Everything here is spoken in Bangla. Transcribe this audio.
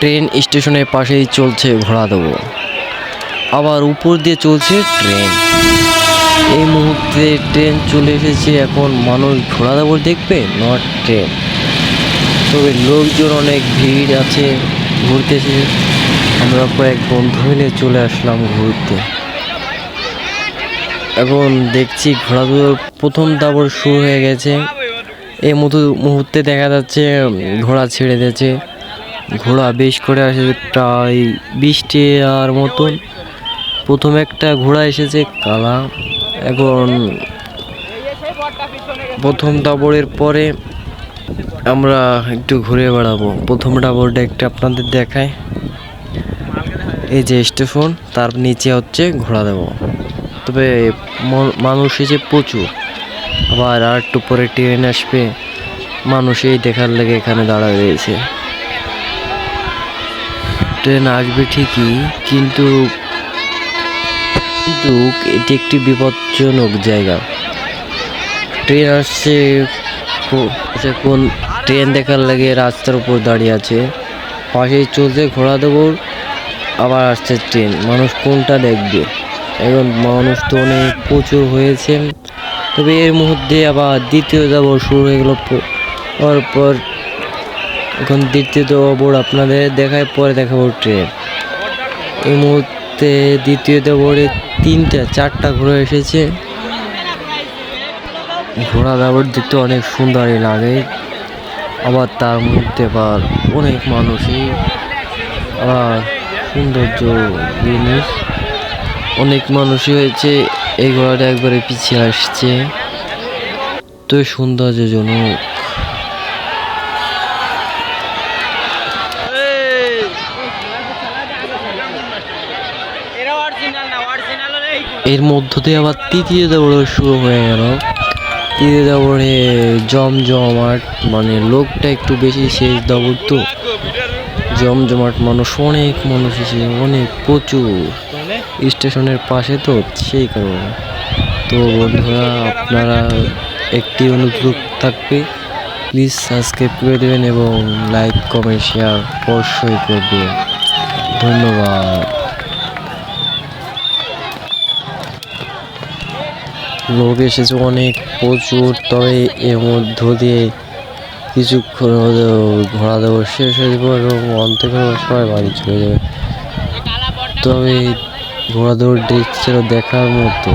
ট্রেন স্টেশনের পাশেই চলছে ঘোড়া দেবো আবার উপর দিয়ে চলছে ট্রেন। এই মুহূর্তে ট্রেন চলে এসেছে, এখন মানুষ ঘোড়া দেবো দেখবে, নট ট্রেন। তবে লোকজন অনেক ভিড় আছে, ঘুরতে ঘুরতেছে আমরা কয়েক বন্ধু মিলে চলে আসলাম ঘুরতে। এখন দেখছি ঘোড়া দৌড় প্রথম দাবর শুরু হয়ে গেছে। এই মুহূর্তে দেখা যাচ্ছে ঘোড়া ছেড়ে দিয়েছে। ঘোড়া বেশ করে আসে প্রায় বিশটি আর মতন। প্রথম একটা ঘোড়া এসেছে কালা। এখন প্রথম দাবরের পরে আমরা একটু ঘুরে বেড়াবো। প্রথম ডাবরটা একটু আপনাদের দেখায় এই যে স্টেশন তার নিচে হচ্ছে ঘোড়া দেবো। তবে মানুষ এসে প্রচুর। আবার আর একটু পরে ট্রেন আসবে। মানুষ এই দেখার লেগে এখানে দাঁড়ায় রয়েছে। ট্রেন আসবে ঠিকই, কিন্তু কিন্তু এটি একটি বিপজ্জনক জায়গা। ট্রেন আসছে কোন ট্রেন দেখার লাগে রাস্তার উপর দাঁড়িয়ে আছে। পাশেই চলছে ঘোড়া দৌড় আবার আসছে ট্রেন। মানুষ কোনটা দেখবে? এখন মানুষ তো অনেক প্রচুর হয়েছে। তবে এর মধ্যে আবার দ্বিতীয় দাবর শুরু হয়ে গেল। পর এখন দ্বিতীয় দাবর আপনাদের দেখায়, পরে দেখাবো ট্রেন। এই মুহূর্তে দ্বিতীয় দাবরে তিনটা, চারটা ঘোড়া এসেছে। ঘোড়া দাবর দেখতে অনেক সুন্দরই লাগে। আবার তার মধ্যে আবার অনেক মানুষই আবার সৌন্দর্য জিনিস। অনেক মানুষই হয়েছে, এই ঘোড়াটা একবারে পিছিয়ে আসছে। তো সৌন্দর্যজনক। এর মধ্য দিয়ে আবার তৃতীয় দৌড় শুরু হয়ে গেল। তৃতীয় দৌড়ে জমজমাট মানে লোকটা একটু বেশি শেষ দৌড় তো। জমজমাট মানুষ, অনেক মানুষ এসে, অনেক প্রচুর। স্টেশনের পাশে তো সেই কারণে। তো বন্ধুরা, আপনারা একটি অনুরোধ থাকবে, প্লিজ সাবস্ক্রাইব করে দেবেন এবং লাইক, কমেন্ট, শেয়ার অবশ্যই করবেন। ধন্যবাদ। লোক এসেছে অনেক, প্রচুর, তবে এর মধ্য দিয়ে কিছুক্ষণ ঘোড়া দেবো শেষ হয়ে যাব এবং অন্তত সবাই বাড়ি চলে যাবে। তবে ঘোড়া দৌড় দেখছিল দেখার মতো।